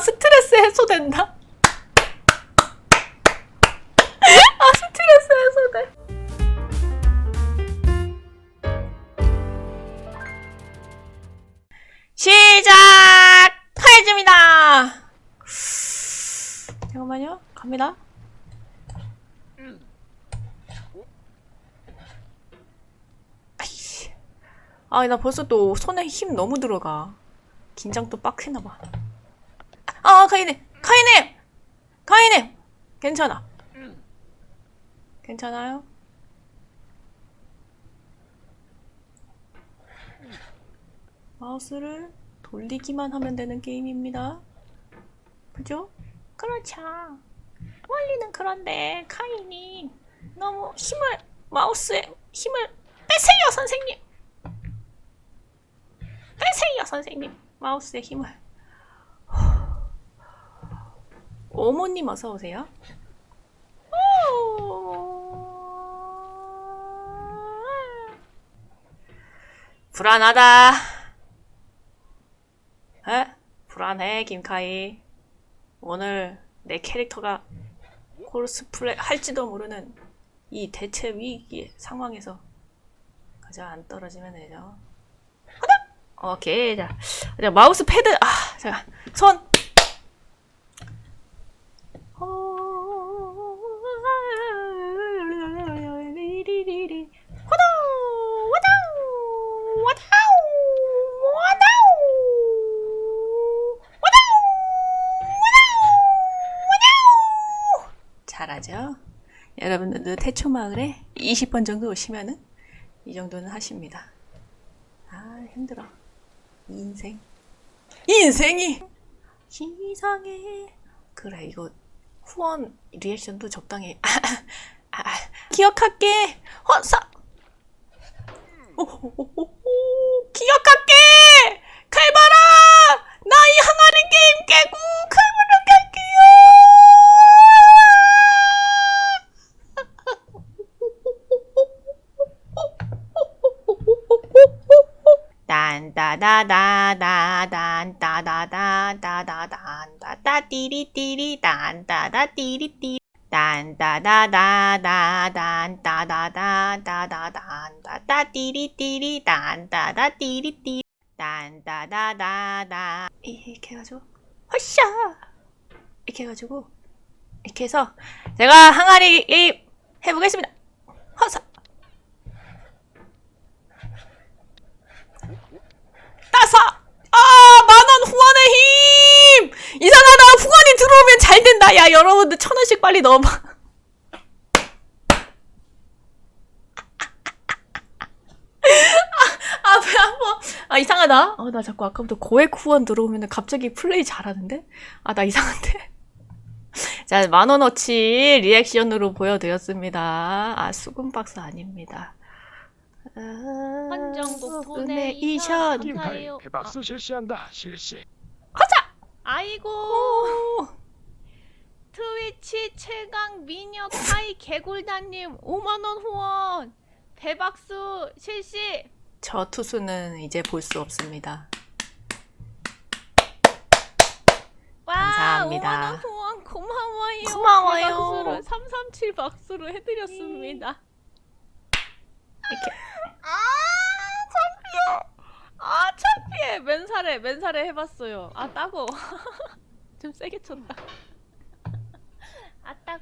스트레스 해소된다. 아 스트레스 해소돼. 시작! 해줍니다. 잠깐만요. 갑니다. 아이씨. 아, 나 벌써 또 손에 힘 너무 들어가. 긴장 또 빡해나봐. 아, 카이님! 카이님! 카이님! 괜찮아. 괜찮아요? 마우스를 돌리기만 하면 되는 게임입니다. 그죠? 그렇죠. 원리는 그런데 카이님 너무 힘을 마우스에 힘을 빼세요 선생님. 빼세요 선생님. 마우스에 힘을. 어머님 어서 오세요. 불안하다. 에? 불안해 김카이. 오늘 내 캐릭터가 코스프레 할지도 모르는 이 대체 위기 상황에서 가장 안 떨어지면 되죠. 오케이. 자, 자 마우스 패드. 아, 자, 손. 리리리리. 호다! 와다우! 와다우! 와다우! 와다우! 잘하죠? 여러분들도 태 초마을에 20번 정도 오시면은 이 정도는 하십니다. 아, 힘들어. 인생. 인생이! 시상해. 그래, 이거 후원 리액션도 적당히. 아, 아, 기억할게. 허사! 오호호호호. 기억할게! 칼바라! 나이 항아리 게임 깨고 허사 사 아 만원 후원의 힘 이상하다 후원이 들어오면 잘 된다 야 여러분들 천 원씩 빨리 넣어봐 아, 배 아파. 아, 이상하다. 아, 나 자꾸 아까부터 고액 후원 들어오면 갑자기 플레이 잘하는데? 아, 나 이상한데? 자, 만원어치 리액션으로 보여드렸습니다. 아, 수금박스 아닙니다. 아, 한정복 도네이션. 도네이션. 김카이 감사해요. 배박수 실시한다 실시 아이고 오, 트위치 최강 미녀 카이 개굴다님 5만원 후원 대박수 실시 저 투수는 이제 볼 수 없습니다. 와 감사합니다. 5만원 후원 고마워요 고마워요. 대박수로 337 박수로 해드렸습니다 이렇게. 아 창피해 아 창피해 맨살에 맨살에 해봤어요 아 따고 좀 세게 쳤다 아따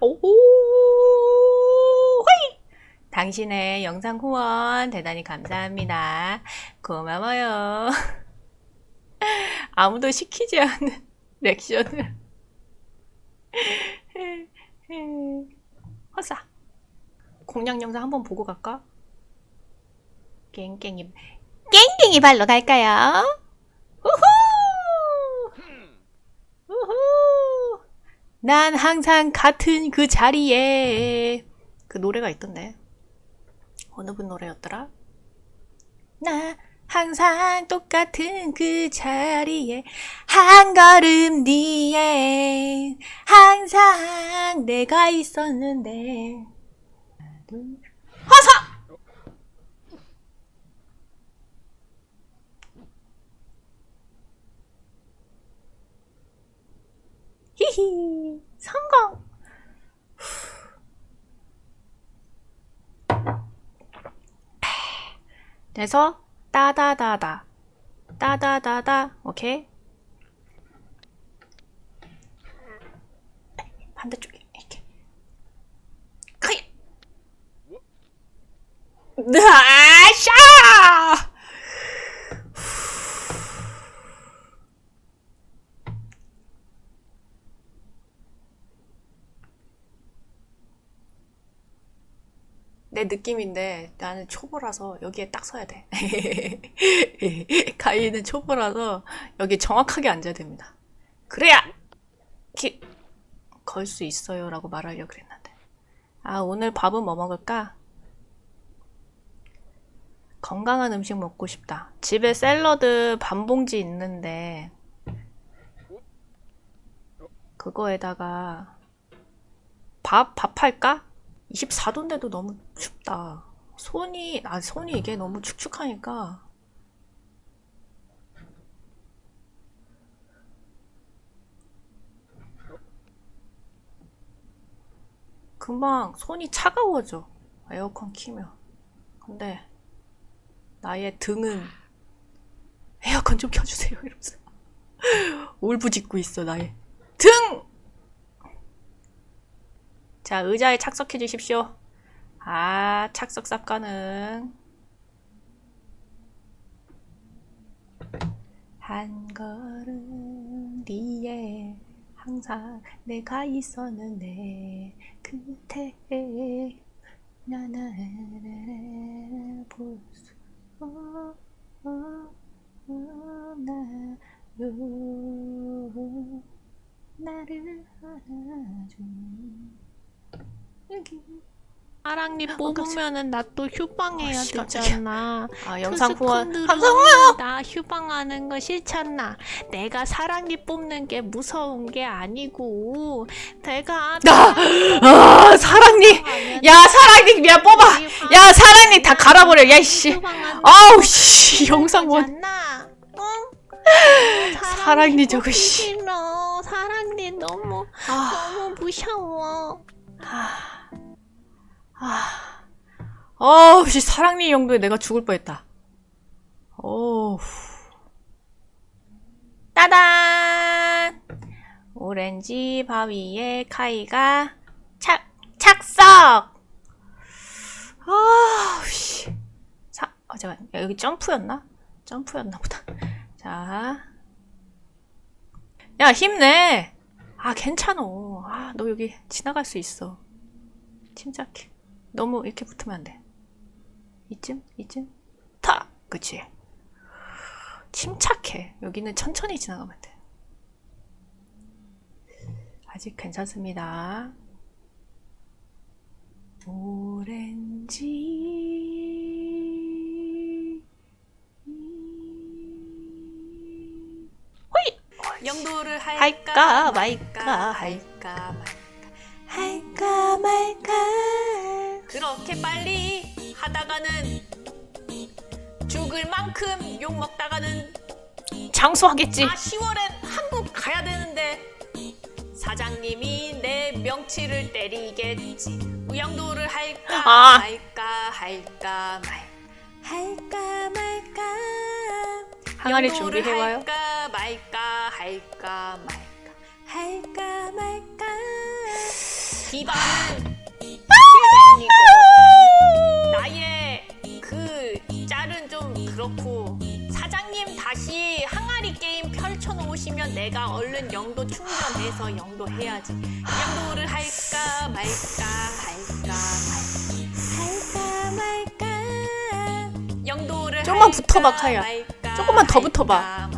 호이! 당신의 영상 후원 대단히 감사합니다. 고마워요. 아무도 시키지 않은 렉션을. 허사. 공략 영상 한번 보고 갈까? 깽깽이, 깽깽이 발로 갈까요? 우후! 우후! 난 항상 같은 그 자리에 그 노래가 있던데 어느 분 노래였더라? 나 항상 똑같은 그 자리에 한 걸음 뒤에 항상 내가 있었는데. 화사! 히히 성공! 그래서 따다다다. 따다다다. 오케이. 반대쪽에 이렇게. 카이 나샤 내 느낌인데 나는 초보라서 여기에 딱 서야 돼. 가이는 초보라서 여기 정확하게 앉아야 됩니다. 그래야 걸수 있어요 라고 말하려고 그랬는데. 아, 오늘 밥은 뭐 먹을까? 건강한 음식 먹고 싶다. 집에 샐러드 반 봉지 있는데 그거에다가 밥, 밥 할까? 24도인데도 너무 춥다. 손이, 아, 손이 이게 너무 축축하니까. 금방 손이 차가워져. 에어컨 키면. 근데, 나의 등은, 에어컨 좀 켜주세요. 이러면서. 울부짖고 있어, 나의 등! 자, 의자에 착석해 주십시오. 아, 착석 쌉 가능. 한 걸음 뒤에 항상 내가 있었는데 그때 나나를 볼수 없나요 나를 여기 사랑니 어, 깜짝이야. 뽑으면은 나 또 휴방해야 어, 씨, 깜짝이야. 되잖아. 아 영상 누르면 감사합니다 나 휴방하는 거 싫잖아. 내가 사랑니 뽑는 게 무서운 게 아니고 내가 아 사랑니 야 사랑니 야 뽑아 야 사랑니 다 갈아버려 야이씨 아우 씨 영상 원 잖아 응? 사랑니 저거, 씨. 싫어. 사랑니 너무 아, 너무 무서워. 아, 아, 어우 씨 사랑니 정도에 내가 죽을 뻔했다 어우 따단 오렌지 바위에 카이가 착 착석 아우 씨 사, 어, 잠깐 야, 여기 점프였나? 점프였나 보다 자. 야, 힘내. 아, 괜찮어. 아, 너 여기 지나갈 수 있어. 침착해. 너무 이렇게 붙으면 안 돼. 이쯤? 이쯤? 타! 그치? 침착해. 여기는 천천히 지나가면 돼. 아직 괜찮습니다. 오렌지. 호이! 영도를 할까, 말까, 할까, 말까, 할까, 말까. 그렇게 빨리 하다가는 죽을 만큼 욕 먹다가는 장수하겠지. 아, 10월엔 한국 가야 되는데 사장님이 내 명치를 때리겠지. 우영도를 할까 아. 말까 할까 말 할까 말까 항아리 영도를 준비해와요. 할까 말까 할까 말까 할까 말까 디바는 킬벤이고 나의 그 짤은 좀 그렇고 사장님 다시 항아리 게임 펼쳐놓으시면 내가 얼른 영도 충전해서 영도 해야지 영도를 할까 말까 할까 말까 할까 말까 영도를 좀만 할까 붙어봐. 말까, 조금만 더 붙어봐.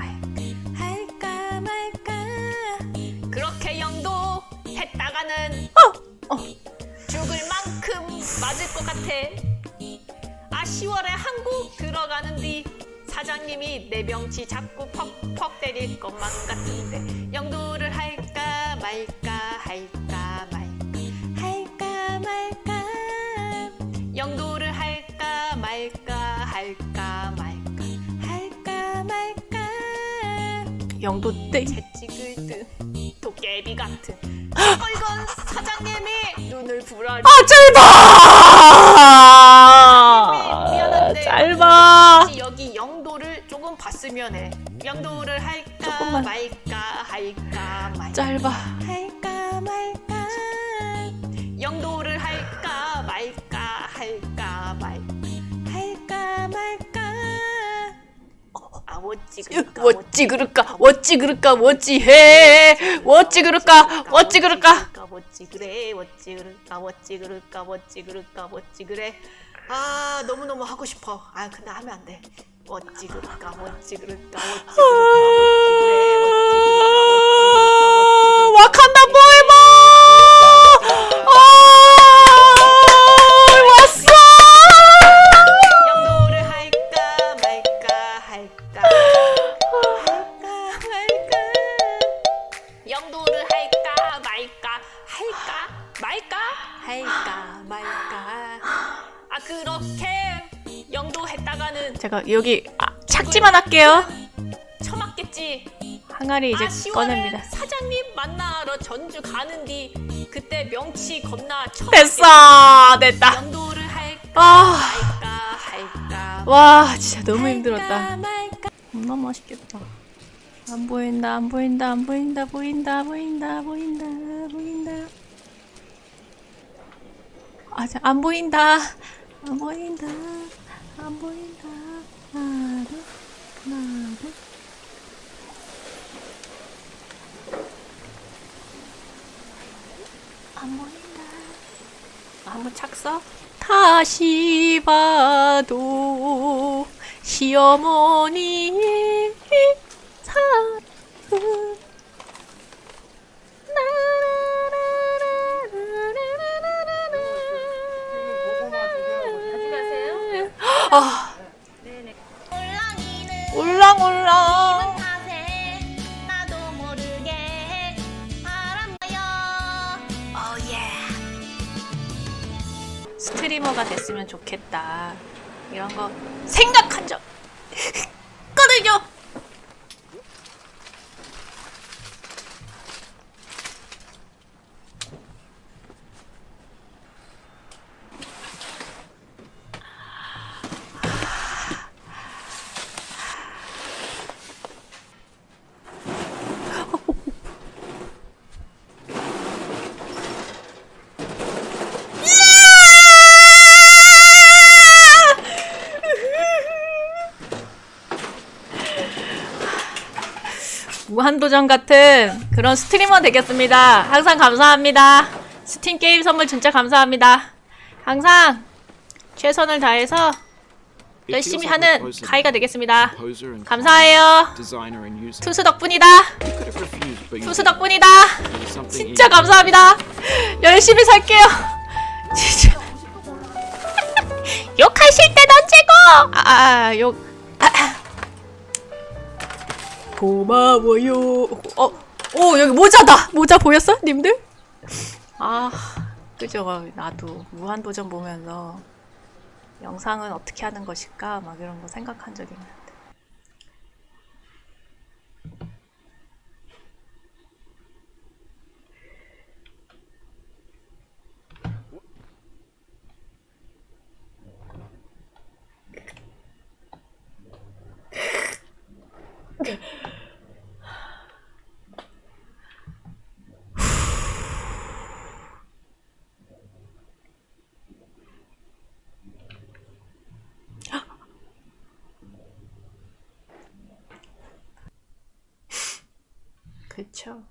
맞을 것 같아. 아 10월에 한국 들어가는 뒤 사장님이 내 명치 자꾸 퍽퍽 때릴 것만 같은데. 영도를 할까 말까 할까 말까 할까 말까. 영도를 할까 말까 할까 말까 할까 말까. 영도 때 채찍을 든 도깨비 같은 뻘건 사장님이 눈을 부라리 아 짧아. 미안한데 짧아. 혹시 여기 영도를 조금 봤으면 해 영도를 할까 조금만. 말까 할까 말까 짧아. 어찌 그럴까 어찌 그럴까? 어찌 해? 어찌 그럴까? 어찌 그럴까? 어찌 그래 어찌 그럴까 어찌 그럴까 어찌 그럴까 어찌 그래 아 너무 너무 하고 싶어 아 근데 하면 안돼 어찌 그럴까 어찌 그럴까 어찌 그럴까 여기 아, 착지만 할게요. 처맞겠지 항아리 이제 아 10월에 꺼냅니다. 사장님 만나러 전주 가는 뒤 그때 명치 겁나 처 됐어. 됐다. 영도를 할까 아. 말까 할까 와 진짜 너무 힘들었다. 말까 너무 맛있겠다. 안 보인다, 안 보인다, 안 보인다, 보인다, 보인다, 보인다, 보인다. 아, 자, 안 보인다, 안 보인다, 안 보인다. 한번 착서. 다시 봐도 시어머니의 사랑은 아, 울랑울랑 스트리머가 됐으면 좋겠다. 이런 거 생각한 적 한도전 같은 그런 스트리머 되겠습니다. 항상 감사합니다. 스팀 게임 선물 진짜 감사합니다. 항상 최선을 다해서 열심히 하는 카이가 되겠습니다. 감사해요. 투수 덕분이다. 투수 덕분이다. 진짜 감사합니다. 열심히 살게요. 진짜. 욕하실 땐 언제고? 아, 아 욕. 아, 아. 고마워요. 어, 오 여기 모자다. 모자 보였어, 님들? 아, 그죠. 나도 무한 도전 보면서 영상은 어떻게 하는 것일까 막 이런 거 생각한 적이 있는데. 그쵸.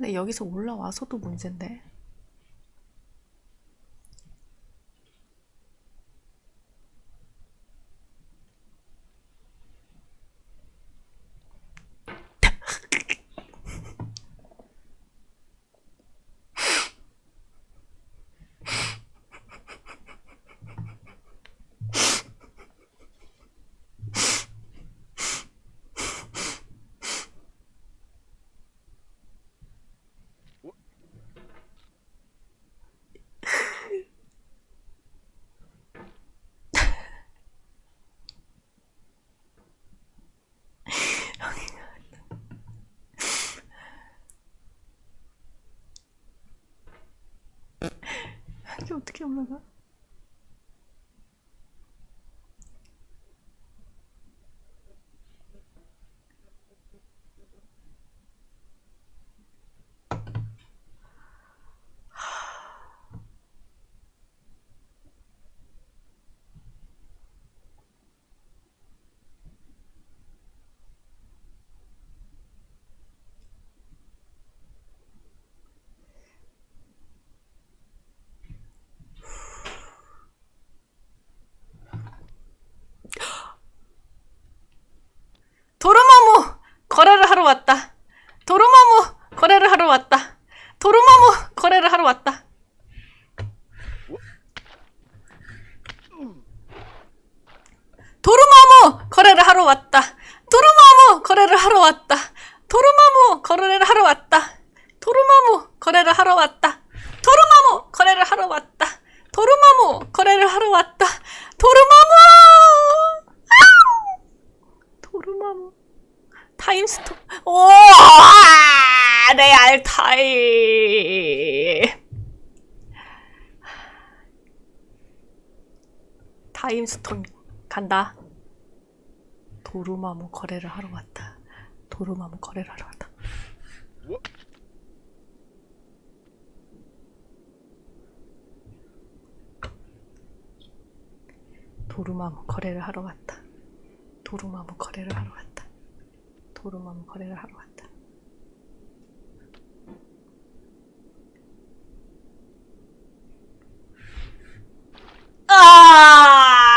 근데 여기서 올라와서도 문제인데. Trong! 간다 도루마무 거래를 하러 왔다 도루마무 거래를 하러 왔다 도루마무 거래를 하러 왔다 도루마무 거래를 하러 왔다. 도루마무 거래를 하러 왔다. 아!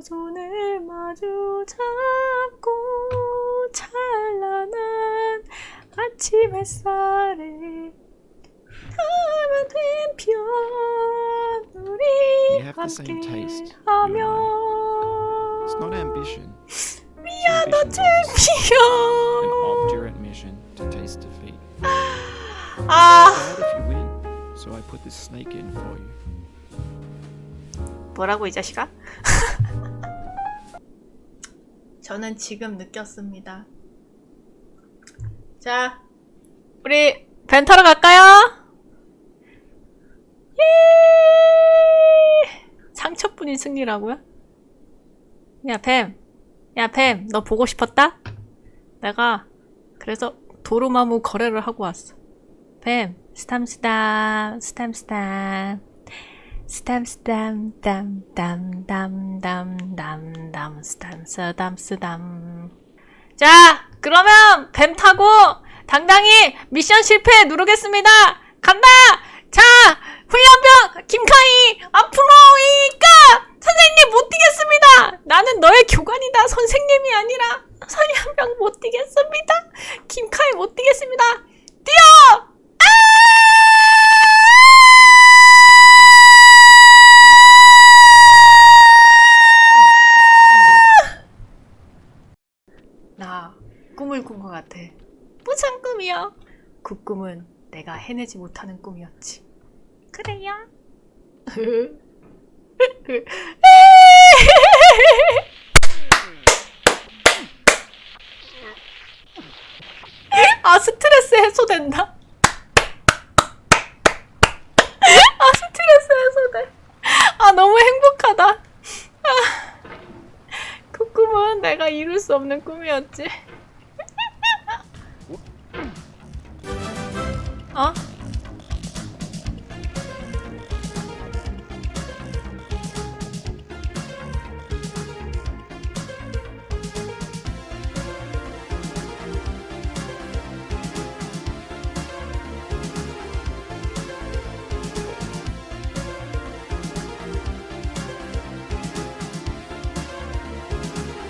두 손을 마주 잡고 찬란한 아침 햇살에 하면 된편 우리 We have the same taste, you 함께하며 It's not ambition. 미안하 Ambition is an 챔피언 obdurate mission to taste defeat. 아 Bad if you win, so I put this snake in for you. 뭐라고 이 자식아? 저는 지금 느꼈습니다 자 우리 벤 타러 갈까요? 예! 상처뿐인 승리라고요? 야, 뱀. 야, 뱀. 너 보고 싶었다? 내가 그래서 도루마무 거래를 하고 왔어. 뱀. 스탐스탐, 스탐스탐. 스탐스탐, 땀, 땀, 땀, 땀, 땀, 땀, 스탐, 스담, 스담. 자, 그러면 뱀 타고 당당히 미션 실패 누르겠습니다. 간다! 자, 훈련병 김카이 앞으로 이까 선생님 못 뛰겠습니다. 나는 너의 교관이다. 선생님이 아니라 훈련병 못 뛰겠습니다. 김카이 못 뛰겠습니다. 뛰어! 꿈을 꾼 것 같아. 무슨 꿈이야? 그 꿈은 내가 해내지 못하는 꿈이었지. 그래요? 아 스트레스 해소된다. 아 스트레스 해소돼. 아 너무 행복하다. 아, 그 꿈은 내가 이룰 수 없는 꿈이었지.